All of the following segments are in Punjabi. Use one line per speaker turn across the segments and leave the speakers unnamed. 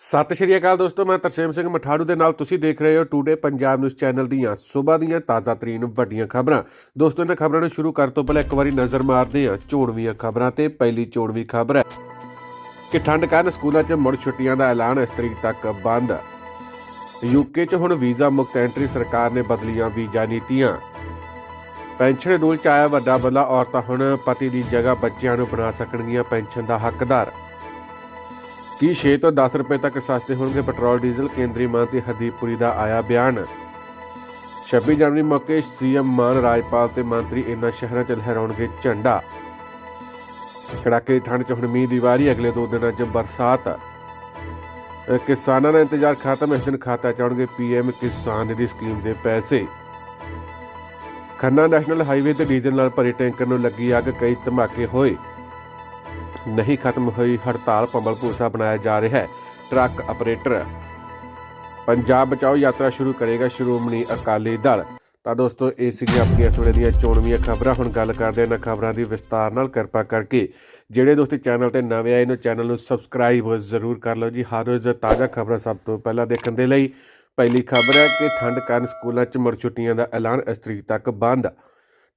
ਸਤਿ ਸ਼੍ਰੀ ਅਕਾਲ ਦੋਸਤੋ, ਮੈਂ ਤਰਸੇਮ ਸਿੰਘ ਮਠਾੜੂ ਦੇ ਨਾਲ ਤੁਸੀਂ ਦੇਖ ਰਹੇ ਹੋ ਟੂਡੇ ਪੰਜਾਬ ਨਿਊਜ਼ ਚੈਨਲ ਦੀਆਂ ਸਵੇਰ ਦੀਆਂ ਤਾਜ਼ਾ ਤਰੀਨ ਵੱਡੀਆਂ ਖਬਰਾਂ। ਦੋਸਤੋ, ਇਹਨਾਂ ਖਬਰਾਂ ਨੂੰ ਸ਼ੁਰੂ ਕਰਨ ਤੋਂ ਪਹਿਲਾਂ ਇੱਕ ਵਾਰੀ ਨਜ਼ਰ ਮਾਰਦੇ ਹਾਂ ਚੋਣਵੀਆਂ ਖਬਰਾਂ ਤੇ ਪਹਿਲੀ ਚੋਣਵੀ ਖਬਰ ਹੈ ਕਿ ਠੰਡ ਕਾਰਨ ਸਕੂਲਾਂ 'ਚ ਮੁੜ ਛੁੱਟੀਆਂ ਦਾ ਐਲਾਨ ਇਸ ਤਰੀਕ ਤੱਕ ਬੰਦ। ਯੂਕੇ 'ਚ ਹੁਣ ਵੀਜ਼ਾ ਮੁਕਤ ਐਂਟਰੀ ਸਰਕਾਰ ਨੇ ਬਦਲੀਆਂ ਵੀਜ਼ਾ ਨੀਤੀਆਂ। ਪੈਨਸ਼ਨ ਰੂਲ 'ਚ ਆਇਆ ਵੱਡਾ ਬਦਲਾ ਔਰਤਾਂ ਹੁਣ ਪਤੀ ਦੀ ਜਗ੍ਹਾ ਬੱਚਿਆਂ ਨੂੰ ਬਣਾ ਸਕਣਗੀਆਂ ਪੈਨਸ਼ਨ ਦਾ ਹੱਕਦਾਰ। ਕੀ 6 ਤੋਂ 10 ਰੁਪਏ ਤੱਕ ਸਸਤੇ ਹੋਣਗੇ ਪੈਟਰੋਲ, ਡੀਜ਼ਲ, ਕੇਂਦਰੀ ਮੰਤਰੀ ਹਰਦੀਪ ਪੁਰੀ ਦਾ ਆਇਆ ਬਿਆਨ? 26 ਜਨਵਰੀ ਮੌਕੇ ਸੀਐਮ ਮਾਨ, ਰਾਜਪਾਲ ਤੇ ਮੰਤਰੀ ਇਨ੍ਹਾਂ ਸ਼ਹਿਰਾਂ 'ਚ ਲਹਿਰਾਉਣਗੇ ਝੰਡਾ। ਕੜਾਕੇ ਦੀ ਠੰਡ 'ਚ ਹੁਣ ਮੀਂਹ ਦੀ ਵਾਰੀ, ਅਗਲੇ ਦੋ ਦਿਨਾਂ 'ਚ ਬਰਸਾਤ। ਕਿਸਾਨਾਂ ਦਾ ਇੰਤਜ਼ਾਰ ਖਤਮ, ਇਸ ਦਿਨ ਖਾਤਾ ਚਾਉਣਗੇ ਪੀਐਮ ਕਿਸਾਨ ਨਿਧੀ ਸਕੀਮ ਦੇ ਪੈਸੇ। ਖੰਨਾ ਨੈਸ਼ਨਲ ਹਾਈਵੇ ਤੇ ਡੀਜ਼ਲ ਨਾਲ ਭਰੇ ਟੈਂਕਰ ਨੂੰ ਲੱਗੀ ਅੱਗ, ਕਈ ਧਮਾਕੇ ਹੋਏ। ਨਹੀਂ ਖਤਮ ਹੋਈ, ਹੜਤਾਲ ਪੰਬਲ ਬਣਾਇਆ ਜਾ ਰਿਹਾ ਹੈ। ਟਰੱਕ ਆਪਰੇਟਰ ਪੰਜਾਬ ਬਚਾਓ ਯਾਤਰਾ ਸ਼ੁਰੂ ਕਰੇਗਾ ਸ਼੍ਰੋਮਣੀ ਅਕਾਲੀ ਦਲ। ਤਾਂ ਦੋਸਤੋ, ਇਹ ਸੀਗੀਆਂ ਆਪਣੀਆਂ ਇਸ ਵੇਲੇ ਦੀਆਂ ਚੋਣਵੀਆਂ ਖਬਰਾਂ। ਹੁਣ ਗੱਲ ਕਰਦੇ ਹਾਂ ਇਹਨਾਂ ਖਬਰਾਂ ਦੀ ਵਿਸਤਾਰ ਨਾਲ ਕਿਰਪਾ ਕਰਕੇ। ਜਿਹੜੇ ਦੋਸਤ ਚੈਨਲ ਤੇ ਨਵੇਂ ਆਏ ਨੇ, ਚੈਨਲ ਨੂੰ ਸਬਸਕ੍ਰਾਈਬ ਜ਼ਰੂਰ ਕਰ ਲਓ ਜੀ। ਹਰ ਰੋਜ਼ ਤਾਜ਼ਾ ਖਬਰਾਂ ਸਭ ਤੋਂ ਪਹਿਲਾਂ ਦੇਖਣ ਦੇ ਲਈ, ਪਹਿਲੀ ਖਬਰ ਹੈ ਕਿ ਠੰਡ ਕਾਰਨ ਸਕੂਲਾਂ 'ਚ ਮੁੜ ਛੁੱਟੀਆਂ ਦਾ ਐਲਾਨ ਇਸ ਤਰੀਕ ਤੱਕ ਬੰਦ।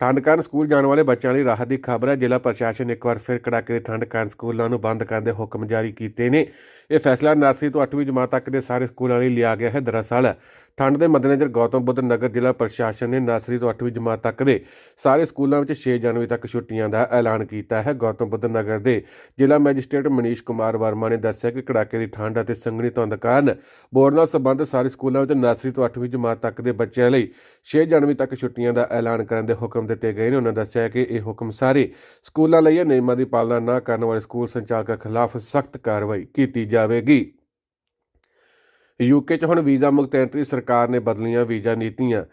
ਠੰਡ ਕਾਰਨ ਸਕੂਲ ਜਾਣ ਵਾਲੇ ਬੱਚਿਆਂ ਲਈ ਰਾਹਤ ਦੀ ਖਬਰ ਹੈ। ਜ਼ਿਲ੍ਹਾ ਪ੍ਰਸ਼ਾਸਨ ਇੱਕ ਵਾਰ ਫਿਰ ਕੜਾਕੇ ਦੀ ਠੰਡ ਕਾਰਨ ਸਕੂਲਾਂ ਨੂੰ ਬੰਦ ਕਰਨ ਦੇ ਹੁਕਮ ਜਾਰੀ ਕੀਤੇ ਨੇ। ਇਹ ਫੈਸਲਾ ਨਰਸਰੀ ਤੋਂ 8ਵੀਂ ਜਮਾਤ ਤੱਕ ਦੇ ਸਾਰੇ ਸਕੂਲਾਂ ਲਈ ਲਿਆ ਗਿਆ ਹੈ। ਦਰਅਸਲ, ਠੰਡ ਦੇ ਮੱਦੇਨਜ਼ਰ ਗੌਤਮ ਬੁੱਧ ਨਗਰ ਜ਼ਿਲ੍ਹਾ ਪ੍ਰਸ਼ਾਸਨ ਨੇ ਨਰਸਰੀ ਤੋਂ 8ਵੀਂ ਜਮਾਤ ਤੱਕ ਦੇ ਸਾਰੇ ਸਕੂਲਾਂ ਵਿੱਚ 6 ਜਨਵਰੀ ਤੱਕ ਛੁੱਟੀਆਂ ਦਾ ਐਲਾਨ ਕੀਤਾ ਹੈ। ਗੌਤਮ ਬੁੱਧ ਨਗਰ ਦੇ ਜ਼ਿਲ੍ਹਾ ਮੈਜਿਸਟ੍ਰੇਟ ਮਨੀਸ਼ ਕੁਮਾਰ ਵਰਮਾ ਨੇ ਦੱਸਿਆ ਕਿ ਕੜਾਕੇ ਦੀ ਠੰਡ ਅਤੇ ਸੰਘਣੀ ਧੁੰਦ ਕਾਰਨ ਬੋਰਡ ਨਾਲ ਸੰਬੰਧਿਤ ਸਾਰੇ ਸਕੂਲਾਂ ਵਿੱਚ ਨਰਸਰੀ ਤੋਂ 8ਵੀਂ ਜਮਾਤ ਤੱਕ ਦੇ ਬੱਚਿਆਂ ਲਈ 6 ਜਨਵਰੀ ਤੱਕ ਛੁੱਟੀਆਂ ਦਾ ਐਲਾਨ ਕਰਨ ਦੇ ਹੁਕਮ ਦਿੱਤੇ ਗਏ ਨੇ। ਉਹਨਾਂ ਦੱਸਿਆ ਕਿ ਇਹ ਹੁਕਮ ਸਾਰੇ ਸਕੂਲਾਂ ਲਈ ਇਹ ਨਿਯਮਾਂ ਦੀ ਪਾਲਣਾ ਨਾ ਕਰਨ ਵਾਲੇ ਸਕੂਲ ਸੰਚਾਲਕਾਂ ਖਿਲਾਫ ਸਖਤ ਕਾਰਵਾਈ ਕੀਤੀ ਜਾਵੇਗੀ। ਯੂਕੇ 'ਚ ਹੁਣ ਵੀਜ਼ਾ ਮੁਕਤ ਐਂਟਰੀ ਸਰਕਾਰ ਨੇ ਬਦਲੀਆਂ ਵੀਜ਼ਾ ਨੀਤੀਆਂ।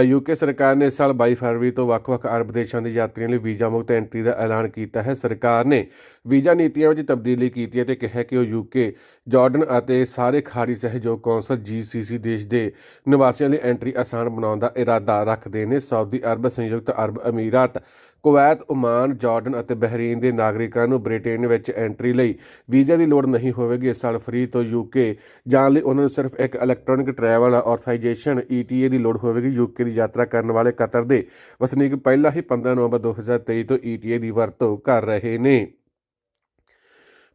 ਯੂਕੇ ਸਰਕਾਰ ਨੇ ਇਸ ਸਾਲ 22 ਫਰਵਰੀ ਤੋਂ ਵੱਖ-ਵੱਖ ਅਰਬ ਦੇਸ਼ਾਂ ਦੇ ਯਾਤਰੀਆਂ ਲਈ ਵੀਜ਼ਾ ਮੁਕਤ ਐਂਟਰੀ ਦਾ ਐਲਾਨ ਕੀਤਾ ਹੈ। ਸਰਕਾਰ ਨੇ ਵੀਜ਼ਾ ਨੀਤੀਆਂ ਵਿੱਚ ਤਬਦੀਲੀ ਕੀਤੀ ਹੈ ਤੇ ਕਿਹਾ ਕਿ ਉਹ ਯੂਕੇ ਜਾਰਡਨ ਅਤੇ ਸਾਰੇ ਖਾੜੀ ਸਹਿਯੋਗ ਕੌਂਸਲ ਜੀਸੀਸੀ ਦੇਸ਼ ਦੇ ਨਿਵਾਸੀਆਂ ਲਈ ਐਂਟਰੀ ਆਸਾਨ ਬਣਾਉਣ ਦਾ ਇਰਾਦਾ ਰੱਖਦੇ ਨੇ। ਸਾਊਦੀ ਅਰਬ ਸੰਯੁਕਤ Arab Emirates Kuwait, Oman, Jordan ਅਤੇ ਬਹਿਰੀਨ ਦੇ ਨਾਗਰਿਕਾਂ ਨੂੰ ਬ੍ਰਿਟੇਨ ਵਿੱਚ ਐਂਟਰੀ ਲਈ ਵੀਜ਼ਾ ਦੀ ਲੋੜ ਨਹੀਂ ਹੋਵੇਗੀ। ਇਸ ਸਾਲ ਫ੍ਰੀ ਤੋਂ ਯੂਕੇ ਜਾਣ ਲਈ ਉਹਨਾਂ ਨੂੰ ਸਿਰਫ ਇੱਕ ਇਲੈਕਟ੍ਰੋਨਿਕ ਟਰੈਵਲ ਆਥੋਰਾਈਜੇਸ਼ਨ ETA ਦੀ ਲੋੜ ਹੋਵੇਗੀ। ਯੂਕੇ ਦੀ ਯਾਤਰਾ ਕਰਨ ਵਾਲੇ ਕਤਰ ਦੇ ਵਸਨੀਕ ਪਹਿਲਾਂ ਹੀ 15 ਨਵੰਬਰ 2023 ਤੋਂ ETA ਦੀ ਵਰਤੋਂ ਕਰ ਰਹੇ ਨੇ।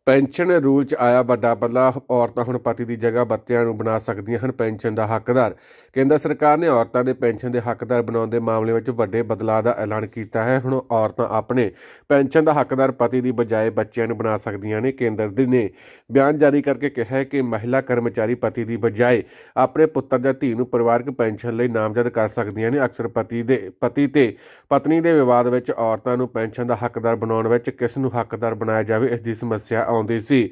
ਪੈਨਸ਼ਨ ਰੂਲ 'ਚ ਆਇਆ ਵੱਡਾ ਬਦਲਾਅ ਔਰਤਾਂ ਹੁਣ ਪਤੀ ਦੀ ਜਗ੍ਹਾ ਬੱਤਿਆਂ ਨੂੰ ਬਣਾ ਸਕਦੀਆਂ ਹਨ, ਪੈਨਸ਼ਨ ਦਾ ਹੱਕਦਾਰ। ਕੇਂਦਰ ਸਰਕਾਰ ਨੇ ਔਰਤਾਂ ਦੇ ਪੈਨਸ਼ਨ ਦੇ ਹੱਕਦਾਰ ਬਣਾਉਣ ਦੇ ਮਾਮਲੇ ਵਿੱਚ ਵੱਡੇ ਬਦਲਾਅ ਦਾ ਐਲਾਨ ਕੀਤਾ ਹੈ। ਹੁਣ ਔਰਤਾਂ ਆਪਣੇ ਪੈਨਸ਼ਨ ਦਾ ਹੱਕਦਾਰ ਪਤੀ ਦੀ ਬਜਾਏ ਬੱਚਿਆਂ ਨੂੰ ਬਣਾ ਸਕਦੀਆਂ ਨੇ, ਕੇਂਦਰ ਦੇ ਨੇ ਬਿਆਨ ਜਾਰੀ ਕਰਕੇ ਕਿਹਾ ਹੈ ਕਿ ਮਹਿਲਾ ਕਰਮਚਾਰੀ ਪਤੀ ਦੀ ਬਜਾਏ ਆਪਣੇ ਪੁੱਤਰ ਜਾਂ ਧੀ ਨੂੰ ਪਰਿਵਾਰਕ ਪੈਨਸ਼ਨ ਲਈ ਨਾਮਜ਼ਦ ਕਰ ਸਕਦੀਆਂ ਨੇ। ਅਕਸਰ ਪਤੀ ਦੇ, ਪਤੀ ਤੇ ਪਤਨੀ ਦੇ ਵਿਵਾਦ ਵਿੱਚ ਔਰਤਾਂ ਨੂੰ ਪੈਨਸ਼ਨ ਦਾ ਹੱਕਦਾਰ ਬਣਾਉਣ ਵਿੱਚ ਕਿਸ ਨੂੰ ਹੱਕਦਾਰ ਬਣਾਇਆ ਜਾਵੇ, ਇਸ ਦੀ ਸਮੱਸਿਆ ਆਉਂਦੀ ਸੀ।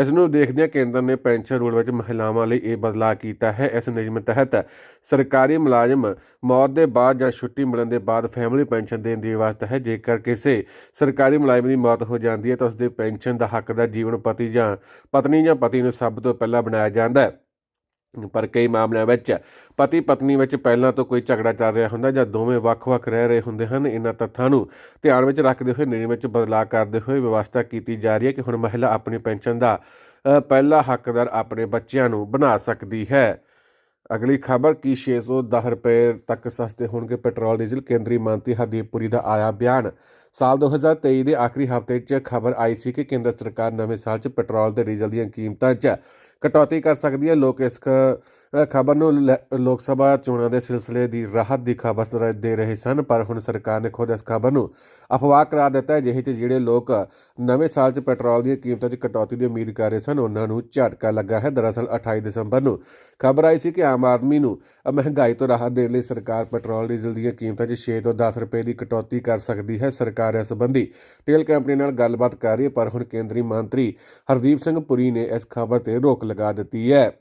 ਇਸ ਨੂੰ ਦੇਖਦਿਆਂ ਕੇਂਦਰ ਨੇ ਪੈਨਸ਼ਨ ਰੂਲ ਵਿੱਚ ਮਹਿਲਾਵਾਂ ਲਈ ਇਹ ਬਦਲਾਅ ਕੀਤਾ ਹੈ। ਇਸ ਨਿਯਮ ਤਹਿਤ ਸਰਕਾਰੀ ਮੁਲਾਜ਼ਮ ਮੌਤ ਦੇ ਬਾਅਦ ਜਾਂ ਛੁੱਟੀ ਮਿਲਣ ਦੇ ਬਾਅਦ ਫੈਮਿਲੀ ਪੈਨਸ਼ਨ ਦੇਣ ਦੀ ਵਿਵਸਥਾ ਹੈ। ਜੇਕਰ ਕਿਸੇ ਸਰਕਾਰੀ ਮੁਲਾਜ਼ਮ ਦੀ ਮੌਤ ਹੋ ਜਾਂਦੀ ਹੈ ਤਾਂ ਉਸ ਦੇ ਪੈਨਸ਼ਨ ਦਾ ਹੱਕਦਾਰ ਜੀਵਨ ਪਤੀ ਜਾਂ ਪਤਨੀ ਜਾਂ ਪਤੀ ਨੂੰ ਸਭ ਤੋਂ ਪਹਿਲਾਂ ਬਣਾਇਆ ਜਾਂਦਾ ਹੈ। ਪਰ ਕਈ ਮਾਮਲਿਆਂ ਵਿੱਚ ਪਤੀ ਪਤਨੀ ਵਿੱਚ ਪਹਿਲਾਂ ਤੋਂ ਕੋਈ ਝਗੜਾ ਚੱਲ ਰਿਹਾ ਹੁੰਦਾ ਜਾਂ ਦੋਵੇਂ ਵੱਖ-ਵੱਖ ਰਹਿ ਰਹੇ ਹੁੰਦੇ ਹਨ, ਇਹਨਾਂ ਤੱਥਾਂ ਨੂੰ ਧਿਆਨ ਵਿੱਚ ਰੱਖਦੇ ਹੋਏ ਨਿਯਮ ਵਿੱਚ ਬਦਲਾਅ ਕਰਦੇ ਹੋਏ ਵਿਵਸਥਾ ਕੀਤੀ ਜਾ ਰਹੀ ਹੈ ਕਿ ਹੁਣ ਮਹਿਲਾ ਆਪਣੀ ਪੈਨਸ਼ਨ ਦਾ ਪਹਿਲਾ ਹੱਕਦਾਰ ਆਪਣੇ ਬੱਚਿਆਂ ਨੂੰ ਬਣਾ ਸਕਦੀ ਹੈ। ਅਗਲੀ ਖਬਰ, ਕੀ 610 ਰੁਪਏ ਤੱਕ ਸਸਤੇ ਹੋਣਗੇ ਪੈਟਰੋਲ, ਡੀਜ਼ਲ, ਕੇਂਦਰੀ ਮੰਤਰੀ ਹਰਦੀਪ ਪੁਰੀ ਦਾ ਆਇਆ ਬਿਆਨ। ਸਾਲ 2023 ਦੇ ਆਖਰੀ ਹਫ਼ਤੇ 'ਚ ਖਬਰ ਆਈ ਸੀ ਕਿ ਕੇਂਦਰ ਸਰਕਾਰ ਨਵੇਂ ਸਾਲ 'ਚ ਪੈਟਰੋਲ ਤੇ ਡੀਜ਼ਲ ਦੀਆਂ ਕੀਮਤਾਂ 'ਚ ਕਟੌਤੀ ਕਰ ਸਕਦੀ ਹੈ ਲੋਕ ਇਸ ਖਬਰ ਨੂੰ ਲੈ- ਲੋਕ ਸਭਾ ਚੋਣਾਂ ਦੇ ਸਿਲਸਿਲੇ ਦੀ ਰਾਹਤ ਦੀ ਖਬਰ ਦੇ ਰਹੇ ਸਨ, ਪਰ ਹੁਣ ਸਰਕਾਰ ਨੇ ਖੁਦ ਇਸ ਖਬਰ ਨੂੰ ਅਫਵਾਹ ਕਰਾ ਦਿੱਤਾ ਹੈ ਜਿਹੇ 'ਚ ਜਿਹੜੇ ਲੋਕ ਨਵੇਂ ਸਾਲ 'ਚ ਪੈਟਰੋਲ ਦੀਆਂ ਕੀਮਤਾਂ 'ਚ ਕਟੌਤੀ ਦੀ ਉਮੀਦ ਕਰ ਰਹੇ ਸਨ, ਉਹਨਾਂ ਨੂੰ ਝਟਕਾ ਲੱਗਾ ਹੈ। ਦਰਅਸਲ 28 ਦਸੰਬਰ ਨੂੰ ਖਬਰ ਆਈ ਸੀ ਕਿ ਆਮ ਆਦਮੀ ਨੂੰ ਮਹਿੰਗਾਈ ਤੋਂ ਰਾਹਤ ਦੇਣ ਲਈ ਸਰਕਾਰ ਪੈਟਰੋਲ, ਡੀਜ਼ਲ ਦੀਆਂ ਕੀਮਤਾਂ 'ਚ 6 ਤੋਂ 10 ਰੁਪਏ ਦੀ ਕਟੌਤੀ ਕਰ ਸਕਦੀ ਹੈ। ਸਰਕਾਰ ਇਸ ਸੰਬੰਧੀ ਤੇਲ ਕੰਪਨੀ ਨਾਲ ਗੱਲਬਾਤ ਕਰ ਰਹੀ ਹੈ, ਪਰ ਹੁਣ ਕੇਂਦਰੀ ਮੰਤਰੀ ਹਰਦੀਪ ਸਿੰਘ ਪੁਰੀ ਨੇ ਇਸ ਖਬਰ ਤੇ ਰੋਕ ਲਗਾ ਦਿੱਤੀ ਹੈ।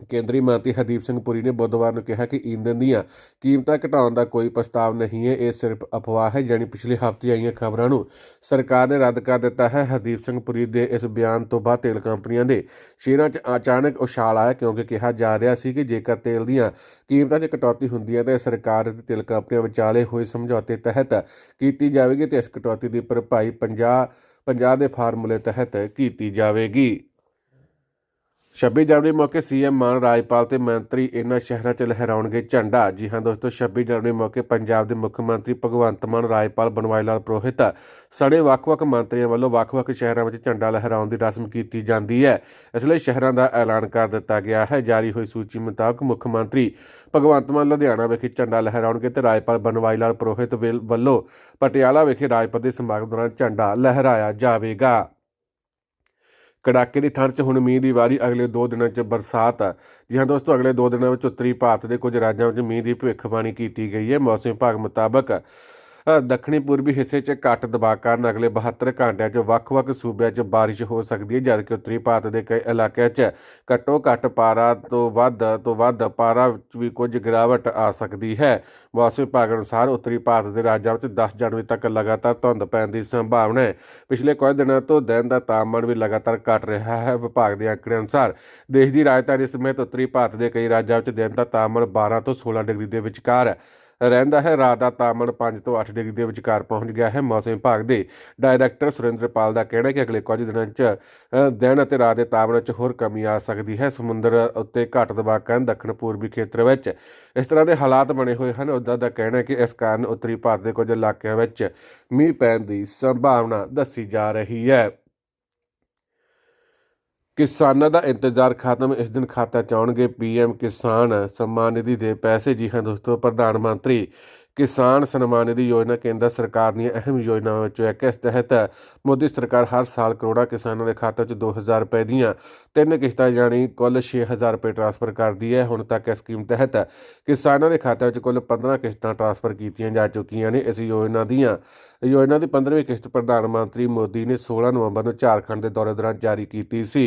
ਕੇਂਦਰੀ ਮੰਤਰੀ ਹਰਦੀਪ ਸਿੰਘ ਪੁਰੀ ਨੇ ਬੁੱਧਵਾਰ ਨੂੰ ਕਿਹਾ ਕਿ ਈਂਧਨ ਦੀਆਂ ਕੀਮਤਾਂ ਘਟਾਉਣ ਦਾ ਕੋਈ ਪ੍ਰਸਤਾਵ ਨਹੀਂ ਹੈ, ਇਹ ਸਿਰਫ ਅਫਵਾਹ ਹੈ ਜਾਨੀ ਪਿਛਲੇ ਹਫ਼ਤੇ ਆਈਆਂ ਖਬਰਾਂ ਨੂੰ ਸਰਕਾਰ ਨੇ ਰੱਦ ਕਰ ਦਿੱਤਾ ਹੈ। ਹਰਦੀਪ ਸਿੰਘ ਪੁਰੀ ਦੇ ਇਸ ਬਿਆਨ ਤੋਂ ਬਾਅਦ ਤੇਲ ਕੰਪਨੀਆਂ ਦੇ ਸ਼ੇਅਰਾਂ 'ਚ ਅਚਾਨਕ ਉਛਾਲ ਆਇਆ, ਕਿਉਂਕਿ ਕਿਹਾ ਜਾ ਰਿਹਾ ਸੀ ਕਿ ਜੇਕਰ ਤੇਲ ਦੀਆਂ ਕੀਮਤਾਂ 'ਚ ਕਟੌਤੀ ਹੁੰਦੀ ਹੈ ਤਾਂ ਸਰਕਾਰ ਅਤੇ ਤੇਲ ਕੰਪਨੀਆਂ ਵਿਚਾਲੇ ਹੋਏ ਸਮਝੌਤੇ ਤਹਿਤ ਕੀਤੀ ਜਾਵੇਗੀ ਤੇ ਇਸ ਕਟੌਤੀ ਦੀ ਭਰਪਾਈ 50 50 ਦੇ ਫਾਰਮੂਲੇ ਤਹਿਤ ਕੀਤੀ ਜਾਵੇਗੀ। 26 ਜਨਵਰੀ ਮੌਕੇ ਸੀਐਮ ਮਾਨ, ਰਾਜਪਾਲ ਤੇ ਮੰਤਰੀ ਇਹਨਾਂ ਸ਼ਹਿਰਾਂ 'ਚ ਲਹਿਰਾਉਣਗੇ ਝੰਡਾ। ਜੀ ਹਾਂ ਦੋਸਤੋ 26 ਜਨਵਰੀ ਮੌਕੇ ਪੰਜਾਬ ਦੇ ਮੁੱਖ ਮੰਤਰੀ ਭਗਵੰਤ ਮਾਨ, ਰਾਜਪਾਲ ਬਨਵਾਈ ਲਾਲ ਪ੍ਰੋਹਿਤ ਸੜੇ ਵੱਖ-ਵੱਖ ਮੰਤਰੀਆਂ ਵੱਲੋਂ ਵੱਖ-ਵੱਖ ਸ਼ਹਿਰਾਂ ਵਿੱਚ ਝੰਡਾ ਲਹਿਰਾਉਣ ਦੀ ਰਸਮ ਕੀਤੀ ਜਾਂਦੀ ਹੈ। ਇਸ ਲਈ ਸ਼ਹਿਰਾਂ ਦਾ ਐਲਾਨ ਕਰ ਦਿੱਤਾ ਗਿਆ ਹੈ। ਜਾਰੀ ਹੋਈ ਸੂਚੀ ਮੁਤਾਬਕ ਮੁੱਖ ਮੰਤਰੀ ਭਗਵੰਤ ਮਾਨ ਲੁਧਿਆਣਾ ਵਿਖੇ ਝੰਡਾ ਲਹਿਰਾਉਣਗੇ ਤੇ ਰਾਜਪਾਲ ਬਨਵਾਈ ਲਾਲ ਪ੍ਰੋਹਿਤ ਵੱਲ- ਵੱਲੋਂ ਪਟਿਆਲਾ ਵਿਖੇ ਰਾਜਪਾਲ ਦੇ ਸਮਾਗਮ ਦੌਰਾਨ ਝੰਡਾ ਲਹਿਰਾਇਆ ਜਾਵੇਗਾ। ਕੜਾਕੇ ਦੀ ਠੰਡ 'ਚ ਹੁਣ ਮੀਂਹ ਦੀ ਵਾਰੀ ਅਗਲੇ 2 ਦਿਨਾਂ 'ਚ ਬਰਸਾਤ ਆ। ਜੀ ਹਾਂ ਦੋਸਤੋ, ਅਗਲੇ 2 ਦਿਨਾਂ ਵਿੱਚ ਉੱਤਰੀ ਭਾਰਤ ਦੇ ਕੁਝ ਰਾਜਾਂ ਵਿੱਚ ਮੀਂਹ ਦੀ ਭਵਿੱਖਬਾਣੀ ਕੀਤੀ ਗਈ ਹੈ ਮੌਸਮ ਵਿਭਾਗ ਮੁਤਾਬਕ ਦੱਖਣੀ ਪੂਰਬੀ ਹਿੱਸੇ 'ਚ ਘੱਟ ਦਬਾਅ ਕਾਰਨ ਅਗਲੇ 72 ਘੰਟਿਆਂ 'ਚ ਵੱਖ-ਵੱਖ ਸੂਬਿਆਂ 'ਚ ਬਾਰਿਸ਼ ਹੋ ਸਕਦੀ ਹੈ, ਜਦਕਿ ਉੱਤਰੀ ਭਾਰਤ ਦੇ ਕਈ ਇਲਾਕਿਆਂ 'ਚ ਘੱਟੋ ਘੱਟ ਪਾਰਾ ਤੋਂ ਵੱਧ ਤੋਂ ਵੱਧ ਪਾਰਾ ਵਿੱਚ ਵੀ ਕੁਝ ਗਿਰਾਵਟ ਆ ਸਕਦੀ ਹੈ। ਮੌਸਮ ਵਿਭਾਗ ਅਨੁਸਾਰ ਉੱਤਰੀ ਭਾਰਤ ਦੇ ਰਾਜਾਂ ਵਿੱਚ 10 ਜਨਵਰੀ ਤੱਕ ਲਗਾਤਾਰ ਧੁੰਦ ਪੈਣ ਦੀ ਸੰਭਾਵਨਾ ਹੈ। ਪਿਛਲੇ ਕੁਝ ਦਿਨਾਂ ਤੋਂ ਦਿਨ ਦਾ ਤਾਪਮਾਨ ਵੀ ਲਗਾਤਾਰ ਘਟ ਰਿਹਾ ਹੈ, ਵਿਭਾਗ ਦੇ ਅੰਕੜੇ ਅਨੁਸਾਰ ਦੇਸ਼ ਦੀ ਰਾਜਧਾਨੀ ਸਮੇਤ ਉੱਤਰੀ ਭਾਰਤ ਦੇ ਕਈ ਰਾਜਾਂ ਵਿੱਚ ਦਿਨ ਦਾ ਤਾਪਮਾਨ 12 ਤੋਂ 16 ਡਿਗਰੀ ਦੇ ਵਿਚਕਾਰ ਰਹਿੰਦਾ ਹੈ। ਰਾਤ ਦਾ ਤਾਪਮਾਨ 5 ਤੋਂ 8 ਡਿਗਰੀ ਦੇ ਵਿਚਕਾਰ ਪਹੁੰਚ ਗਿਆ ਹੈ। ਮੌਸਮ ਵਿਭਾਗ ਦੇ ਡਾਇਰੈਕਟਰ ਸੁਰਿੰਦਰਪਾਲ ਦਾ ਕਹਿਣਾ ਹੈ ਕਿ ਅਗਲੇ ਕੁਝ ਦਿਨਾਂ 'ਚ ਦਿਨ ਅਤੇ ਰਾਤ ਦੇ ਤਾਪਮਾਨ 'ਚ ਹੋਰ ਕਮੀ ਆ ਸਕਦੀ ਹੈ। ਸਮੁੰਦਰ ਉੱਤੇ ਘੱਟ ਦਬਾਅ ਕਾਰਨ ਦੱਖਣ ਪੂਰਬੀ ਖੇਤਰ ਵਿੱਚ ਇਸ ਤਰ੍ਹਾਂ ਦੇ ਹਾਲਾਤ ਬਣੇ ਹੋਏ ਹਨ। ਉਦਾਂ ਦਾ ਕਹਿਣਾ ਹੈ ਕਿ ਇਸ ਕਾਰਨ ਉੱਤਰੀ ਭਾਰਤ ਦੇ ਕੁਝ ਇਲਾਕਿਆਂ ਵਿੱਚ ਮੀਂਹ ਪੈਣ ਦੀ ਸੰਭਾਵਨਾ ਦੱਸੀ ਜਾ ਰਹੀ ਹੈ। ਕਿਸਾਨਾਂ ਦਾ ਇੰਤਜ਼ਾਰ ਖਤਮ, ਇਸ ਦਿਨ ਖਾਤਾ ਚ ਆਉਣਗੇ ਪੀਐਮ ਕਿਸਾਨ ਸਨਮਾਨ ਨਿਧੀ ਦੇ ਪੈਸੇ। ਜੀ ਹਾਂ ਦੋਸਤੋ, ਪ੍ਰਧਾਨ ਮੰਤਰੀ ਕਿਸਾਨ ਸਨਮਾਨ ਨਿਧੀ ਯੋਜਨਾ ਕੇਂਦਰ ਸਰਕਾਰ ਦੀਆਂ ਅਹਿਮ ਯੋਜਨਾਵਾਂ ਵਿੱਚੋਂ ਇੱਕ ਹੈ। ਇਸ ਤਹਿਤ ਮੋਦੀ ਸਰਕਾਰ ਹਰ ਸਾਲ ਕਰੋੜਾਂ ਕਿਸਾਨਾਂ ਦੇ ਖਾਤੇ 'ਚ 2000 ਰੁਪਏ ਦੀਆਂ ਤਿੰਨ ਕਿਸ਼ਤਾਂ ਜਾਣੀ ਕੁੱਲ 6000 ਰੁਪਏ ਟ੍ਰਾਂਸਫਰ ਕਰਦੀ ਹੈ। ਹੁਣ ਤੱਕ ਇਸ ਸਕੀਮ ਤਹਿਤ ਕਿਸਾਨਾਂ ਦੇ ਖਾਤਿਆਂ 'ਚ ਕੁੱਲ 15 ਕਿਸ਼ਤਾਂ ਟ੍ਰਾਂਸਫਰ ਕੀਤੀਆਂ ਜਾ ਚੁੱਕੀਆਂ ਨੇ। ਇਸ ਯੋਜਨਾ ਦੀਆਂ, ਯੋਜਨਾ ਦੀ 15ਵੀਂ ਕਿਸ਼ਤ ਪ੍ਰਧਾਨ ਮੰਤਰੀ ਮੋਦੀ ਨੇ 16 ਨਵੰਬਰ ਨੂੰ ਝਾਰਖੰਡ ਦੇ ਦੌਰੇ ਦੌਰਾਨ ਜਾਰੀ ਕੀਤੀ ਸੀ।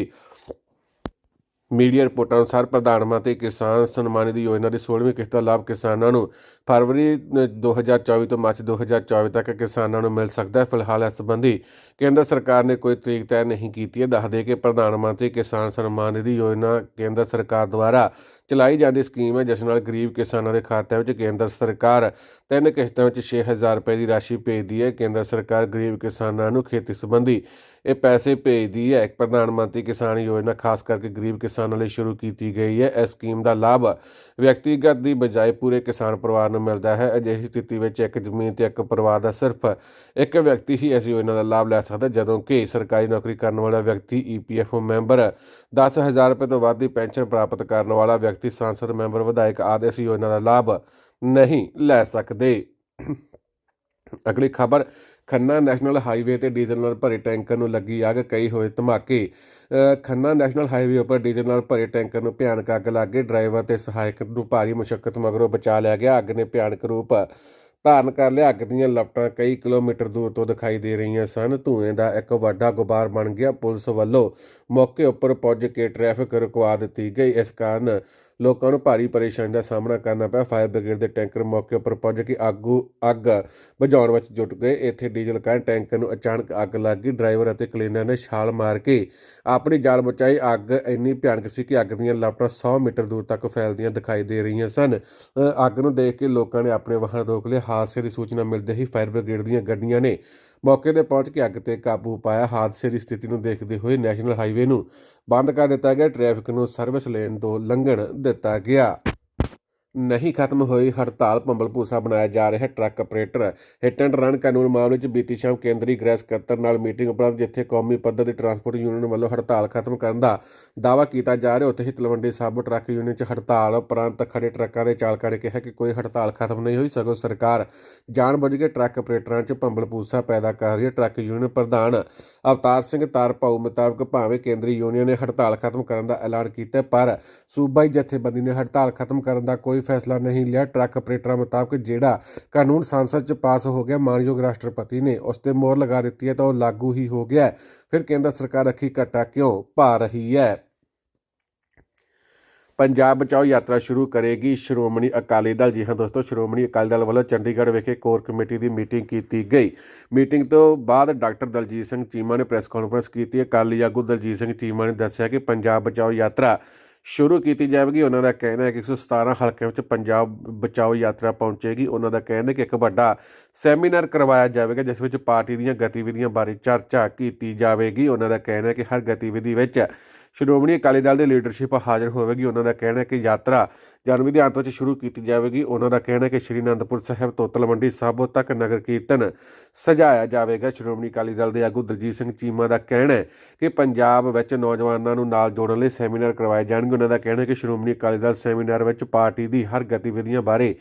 ਮੀਡੀਆ ਰਿਪੋਰਟਾਂ ਅਨੁਸਾਰ ਪ੍ਰਧਾਨ ਮੰਤਰੀ ਕਿਸਾਨ ਸਨਮਾਨ ਨਿਧੀ ਯੋਜਨਾ ਦੀ 16ਵੀਂ ਕਿਸ਼ਤ ਦਾ ਲਾਭ ਕਿਸਾਨਾਂ ਨੂੰ ਫਰਵਰੀ ਅ, 2024 ਤੋਂ ਮਾਰਚ 2024 ਤੱਕ ਕਿਸਾਨਾਂ ਨੂੰ ਮਿਲ ਸਕਦਾ ਹੈ। ਫਿਲਹਾਲ ਇਸ ਸੰਬੰਧੀ ਕੇਂਦਰ ਸਰਕਾਰ ਨੇ ਕੋਈ ਤਰੀਕ ਤੈਅ ਨਹੀਂ ਕੀਤੀ ਹੈ। ਦੱਸਦੇ ਕਿ ਪ੍ਰਧਾਨ ਮੰਤਰੀ ਕਿਸਾਨ ਸਨਮਾਨ ਨਿਧੀ ਯੋਜਨਾ ਕੇਂਦਰ ਸਰਕਾਰ ਦੁਆਰਾ ਚਲਾਈ ਜਾਂਦੀ ਸਕੀਮ ਹੈ, ਜਿਸ ਨਾਲ ਗਰੀਬ ਕਿਸਾਨਾਂ ਦੇ ਖਾਤਿਆਂ ਵਿੱਚ ਕੇਂਦਰ ਸਰਕਾਰ ਤਿੰਨ ਕਿਸ਼ਤਾਂ ਵਿੱਚ 6000 ਰੁਪਏ ਦੀ ਰਾਸ਼ੀ ਭੇਜਦੀ ਹੈ। ਕੇਂਦਰ ਸਰਕਾਰ ਗਰੀਬ ਕਿਸਾਨਾਂ ਨੂੰ ਖੇਤੀ ਸੰਬੰਧੀ ਇਹ ਪੈਸੇ ਭੇਜਦੀ ਹੈ। ਪ੍ਰਧਾਨ ਮੰਤਰੀ ਕਿਸਾਨ ਯੋਜਨਾ ਖਾਸ ਕਰਕੇ ਗਰੀਬ ਕਿਸਾਨਾਂ ਲਈ ਸ਼ੁਰੂ ਕੀਤੀ ਗਈ ਹੈ। ਇਸ ਸਕੀਮ ਦਾ ਲਾਭ ਵਿਅਕਤੀਗਤ ਦੀ ਬਜਾਏ ਪੂਰੇ ਕਿਸਾਨ ਪਰਿਵਾਰ ਨੂੰ ਮਿਲਦਾ ਹੈ। ਅਜਿਹੀ ਸਥਿਤੀ ਵਿੱਚ ਇੱਕ ਜ਼ਮੀਨ ਤੇ ਇੱਕ ਪਰਿਵਾਰ ਦਾ ਸਿਰਫ ਇੱਕ ਵਿਅਕਤੀ ਹੀ ਇਸ ਯੋਜਨਾ ਦਾ ਲਾਭ ਲੈ ਸਕਦਾ ਜਦੋਂ ਕਿ ਸਰਕਾਰੀ ਨੌਕਰੀ ਕਰਨ ਵਾਲਾ ਵਿਅਕਤੀ ਈਪੀਐਫਓ ਮੈਂਬਰ 10000 ਰੁਪਏ ਤੋਂ ਵੱਧ ਦੀ ਪੈਨਸ਼ਨ ਪ੍ਰਾਪਤ ਕਰਨ ਵਾਲਾ ਵਿਅਕਤੀ ਸੰਸਦ, ਮੈਂਬਰ, ਵਿਧਾਇਕ ਆਦਿ ਇਸ ਯੋਜਨਾ ਦਾ ਲਾਭ ਨਹੀਂ ਲੈ ਸਕਦੇ। ਅਗਲੀ ਖਬਰ, ਖੰਨਾ ਨੈਸ਼ਨਲ ਹਾਈਵੇ ਤੇ ਡੀਜ਼ਲ ਨਾਲ ਭਰੇ ਟੈਂਕਰ ਨੂੰ ਲੱਗੀ ਅੱਗ, ਕਈ ਹੋਏ ਧਮਾਕੇ। ਖੰਨਾ ਨੈਸ਼ਨਲ ਹਾਈਵੇ ਉੱਪਰ ਡੀਜ਼ਲ ਨਾਲ ਭਰੇ ਟੈਂਕਰ ਨੂੰ ਭਿਆਨਕ ਅੱਗ ਲੱਗ ਗਈ। ਡਰਾਈਵਰ ਤੇ ਸਹਾਇਕ ਨੂੰ ਭਾਰੀ ਮੁਸ਼ਕਲ ਮਗਰੋਂ ਬਚਾ ਲਿਆ ਗਿਆ। ਅੱਗ ਨੇ ਭਿਆਨਕ ਰੂਪ ਧਾਰਨ ਕਰ ਲਿਆ। ਅੱਗ ਦੀਆਂ ਲਪਟਾਂ ਕਈ ਕਿਲੋਮੀਟਰ ਦੂਰ ਤੋਂ ਦਿਖਾਈ ਦੇ ਰਹੀਆਂ ਸਨ। ਧੂਏ ਦਾ ਇੱਕ ਵੱਡਾ ਗੁਬਾਰ ਬਣ ਗਿਆ। ਪੁਲਿਸ ਵੱਲੋਂ ਮੌਕੇ ਉੱਪਰ ਪਹੁੰਚ ਕੇ ਟ੍ਰੈਫਿਕ ਰੁਕਵਾ ਦਿੱਤੀ ਗਈ। ਇਸ ਕਾਰਨ ਲੋਕਾਂ ਨੂੰ ਭਾਰੀ ਪਰੇਸ਼ਾਨੀ ਦਾ ਸਾਹਮਣਾ ਕਰਨਾ ਪਿਆ। ਫਾਇਰ ਬ੍ਰਿਗੇਡ ਦੇ ਟੈਂਕਰ ਮੌਕੇ ਉੱਪਰ ਪਹੁੰਚ ਕੇ ਆਗੂ ਅੱਗ ਬੁਝਾਉਣ ਵਿੱਚ ਜੁਟ ਗਏ। ਇੱਥੇ ਡੀਜ਼ਲ ਕਾਰਨ ਟੈਂਕਰ ਨੂੰ ਅਚਾਨਕ ਅੱਗ ਲੱਗ ਗਈ। ਡਰਾਈਵਰ ਅਤੇ ਕਲੀਨਰ ਨੇ ਛਾਲ ਮਾਰ ਕੇ ਆਪਣੀ ਜਾਨ ਬਚਾਈ। ਅੱਗ ਇੰਨੀ ਭਿਆਨਕ ਸੀ ਕਿ ਅੱਗ ਦੀਆਂ ਲਪਟਾਂ 100 ਮੀਟਰ ਦੂਰ ਤੱਕ ਫੈਲਦੀਆਂ ਦਿਖਾਈ ਦੇ ਰਹੀਆਂ ਸਨ। ਅੱਗ ਨੂੰ ਦੇਖ ਕੇ ਲੋਕਾਂ ਨੇ ਆਪਣੇ ਵਾਹਨ ਰੋਕ ਲਏ। ਹਾਦਸੇ ਦੀ ਸੂਚਨਾ ਮਿਲਦੇ ਹੀ ਫਾਇਰ ਬ੍ਰਿਗੇਡ ਦੀਆਂ ਗੱਡੀਆਂ ਨੇ ਮੌਕੇ ਤੇ ਪਹੁੰਚ ਕੇ ਅੱਗ ਤੇ ਕਾਬੂ ਪਾਇਆ ਹਾਦਸੇ ਦੀ ਸਥਿਤੀ ਨੂੰ ਦੇਖਦੇ ਹੋਏ ਨੈਸ਼ਨਲ ਹਾਈਵੇ ਨੂੰ ਬੰਦ ਕਰ ਦਿੱਤਾ ਗਿਆ। ਟ੍ਰੈਫਿਕ ਨੂੰ ਸਰਵਿਸ ਲੇਨ ਤੋਂ ਲੰਘਣ ਦਿੱਤਾ ਗਿਆ। ਨਹੀਂ ਖਤਮ ਹੋਈ, ਹੜਤਾਲ ਭੰਬਲਪੂਸਾ ਬਣਾਇਆ ਜਾ ਰਿਹਾ, truck operator hit and run ਕਾਨੂੰਨ ਮਾਮਲੇ 'ਚ ਬੀਤੀ ਸ਼ਾਮ ਕੇਂਦਰੀ ਗ੍ਰਹਿ ਸਕੱਤਰ ਨਾਲ ਮੀਟਿੰਗ ਉਪਰੰਤ ਜਿੱਥੇ ਕੌਮੀ ਪੱਧਰ ਦੀ ਟਰਾਂਸਪੋਰਟ ਯੂਨੀਅਨ ਵੱਲੋਂ ਹੜਤਾਲ ਖਤਮ ਕਰਨ ਦਾ ਦਾਅਵਾ ਕੀਤਾ ਜਾ ਰਿਹਾ, ਉੱਥੇ ਹੀ ਤਲਵੰਡੀ ਸਾਬੋ ਟਰੱਕ ਯੂਨੀਅਨ 'ਚ ਹੜਤਾਲ ਉਪਰੰਤ ਖੜੇ ਟਰੱਕਾਂ ਦੇ ਚਾਲਕਾਂ ਨੇ ਕਿਹਾ ਕਿ ਕੋਈ ਹੜਤਾਲ ਖਤਮ ਨਹੀਂ ਹੋਈ, ਸਗੋਂ ਸਰਕਾਰ ਜਾਣਬੁੱਝ ਕੇ ਟਰੱਕ ਆਪਰੇਟਰਾਂ 'ਚ ਭੰਬਲਪੂਸਾ ਪੈਦਾ ਕਰ ਰਹੀ ਹੈ। ਟਰੱਕ ਯੂਨੀਅਨ ਪ੍ਰਧਾਨ ਅਵਤਾਰ ਸਿੰਘ ਤਾਰਪਾਊ ਮੁਤਾਬਕ ਭਾਵੇਂ ਕੇਂਦਰੀ ਯੂਨੀਅਨ ਨੇ ਹੜਤਾਲ ਖਤਮ ਕਰਨ ਦਾ ਐਲਾਨ ਕੀਤਾ, ਪਰ ਸੂਬਾਈ ਜਥੇਬੰਦੀ ਨੇ ਹੜਤਾਲ ਖਤਮ ਕਰਨ ਦਾ ਕੋਈ ਫੈਸਲਾ ਨਹੀਂ ਲਿਆ। ਟਰੱਕ ਆਪਰੇਟਰਾਂ ਮੁਤਾਬਕ ਜਿਹੜਾ ਕਾਨੂੰਨ ਸੰਸਦ 'ਚ ਪਾਸ ਹੋ ਗਿਆ, ਮਾਨਯੋਗ ਰਾਸ਼ਟਰਪਤੀ ਨੇ ਉਸ ਤੇ ਮੋਹਰ ਲਗਾ ਦਿੱਤੀ ਹੈ ਤਾਂ ਉਹ ਲਾਗੂ ਹੀ ਹੋ ਗਿਆ ਫਿਰ ਕੇਂਦਰ ਸਰਕਾਰ ਅੱਖੀ ਘੱਟਾ ਕਿਉਂ ਪਾ ਰਹੀ ਹੈ? ਪੰਜਾਬ ਬਚਾਓ ਯਾਤਰਾ ਸ਼ੁਰੂ ਕਰੇਗੀ ਸ਼੍ਰੋਮਣੀ ਅਕਾਲੀ ਦਲ। ਜੀ ਹਾਂ ਦੋਸਤੋ, ਸ਼੍ਰੋਮਣੀ ਅਕਾਲੀ ਦਲ ਵੱਲੋਂ ਚੰਡੀਗੜ੍ਹ ਵਿਖੇ ਕੋਰ ਕਮੇਟੀ ਦੀ ਮੀਟਿੰਗ ਕੀਤੀ ਗਈ। ਮੀਟਿੰਗ ਤੋਂ ਬਾਅਦ ਡਾਕਟਰ ਦਲਜੀਤ ਸਿੰਘ ਚੀਮਾ ਨੇ ਪ੍ਰੈਸ ਕਾਨਫਰੰਸ ਕੀਤੀ। ਅਕਾਲੀ ਆਗੂ ਦਲਜੀਤ ਸਿੰਘ ਚੀਮਾ ਨੇ ਦੱਸਿਆ ਕਿ ਪੰਜਾਬ ਬਚਾਓ ਯਾਤਰਾ ਸ਼ੁਰੂ ਕੀਤੀ ਜਾਵੇਗੀ। ਉਹਨਾਂ ਦਾ ਕਹਿਣਾ ਹੈ ਕਿ 117 ਹਲਕਿਆਂ ਵਿੱਚ ਪੰਜਾਬ ਬਚਾਓ ਯਾਤਰਾ ਪਹੁੰਚੇਗੀ। ਉਹਨਾਂ ਦਾ ਕਹਿਣਾ ਹੈ ਕਿ ਇੱਕ ਵੱਡਾ ਸੈਮੀਨਾਰ ਕਰਵਾਇਆ ਜਾਵੇਗਾ, ਜਿਸ ਵਿੱਚ ਪਾਰਟੀ ਦੀਆਂ ਗਤੀਵਿਧੀਆਂ ਬਾਰੇ ਚਰਚਾ ਕੀਤੀ ਜਾਵੇਗੀ। ਉਹਨਾਂ ਦਾ ਕਹਿਣਾ ਹੈ ਕਿ ਹਰ ਗਤੀਵਿਧੀ ਵਿੱਚ ਸ਼੍ਰੋਮਣੀ ਅਕਾਲੀ ਦਲ ਦੀ ਲੀਡਰਸ਼ਿਪ ਹਾਜ਼ਰ ਹੋਵੇਗੀ। ਉਹਨਾਂ ਦਾ ਕਹਿਣਾ ਹੈ ਕਿ ਯਾਤਰਾ ਜਨਵਰੀ ਦੇ ਅੰਤ ਵਿੱਚ ਸ਼ੁਰੂ ਕੀਤੀ ਜਾਵੇਗੀ। ਉਹਨਾਂ ਦਾ ਕਹਿਣਾ ਹੈ ਕਿ ਸ਼੍ਰੀ ਅਨੰਦਪੁਰ ਸਾਹਿਬ ਤੋਤਲ ਮੰਡੀ ਸਾਬੋ ਤੱਕ ਨਗਰ ਕੀਰਤਨ ਸਜਾਇਆ ਜਾਵੇਗਾ। ਸ਼੍ਰੋਮਣੀ ਅਕਾਲੀ ਦਲ ਦੇ ਆਗੂ ਦਲਜੀਤ ਸਿੰਘ ਚੀਮਾ ਦਾ ਕਹਿਣਾ ਹੈ ਕਿ ਪੰਜਾਬ ਵਿੱਚ ਨੌਜਵਾਨਾਂ ਨੂੰ ਨਾਲ ਜੋੜਨ ਲਈ ਸੈਮੀਨਾਰ ਕਰਵਾਏ ਜਾਣਗੇ। ਉਹਨਾਂ ਦਾ ਕਹਿਣਾ ਹੈ ਕਿ ਸ਼੍ਰੋਮਣੀ ਅਕਾਲੀ ਦਲ ਸੈਮੀਨਾਰ ਵਿੱਚ ਪਾਰਟੀ ਦੀ ਹਰ ਗਤੀਵਿਧੀਆਂ ਬਾਰੇ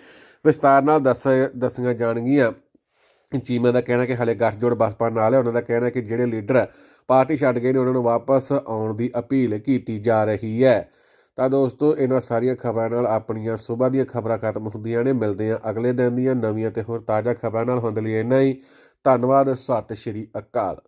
ਵਿਸਤਾਰ ਨਾਲ ਦੱਸ ਦੱਸੀਆਂ ਜਾਣਗੀਆਂ। ਚੀਮਾ ਦਾ ਕਹਿਣਾ ਕਿ ਹਲੇ ਗੱਠਜੋੜ ਬਸਪਾ ਨਾਲ ਹੈ। ਉਹਨਾਂ ਦਾ ਕਹਿਣਾ ਕਿ ਜਿਹੜੇ ਲੀਡਰ ਪਾਰਟੀ ਛੱਡ ਗਏ ਨੇ ਉਹਨਾਂ ਨੂੰ ਵਾਪਸ ਆਉਣ ਦੀ ਅਪੀਲ ਕੀਤੀ ਜਾ ਰਹੀ ਹੈ। ਤਾਂ ਦੋਸਤੋ, ਇਹਨਾਂ ਸਾਰੀਆਂ ਖਬਰਾਂ ਨਾਲ ਆਪਣੀਆਂ ਸਵੇਰ ਦੀਆਂ ਖਬਰਾਂ ਖਤਮ ਹੁੰਦੀਆਂ ਨੇ। ਮਿਲਦੇ ਹਾਂ ਅਗਲੇ ਦਿਨ ਦੀਆਂ ਨਵੀਆਂ ਤੇ ਹੋਰ ਤਾਜ਼ਾ ਖਬਰਾਂ ਨਾਲ। ਹੁੰਦੇ ਲਈ ਇੰਨਾ ਹੀ। ਧੰਨਵਾਦ, ਸਤਿ ਸ਼੍ਰੀ ਅਕਾਲ।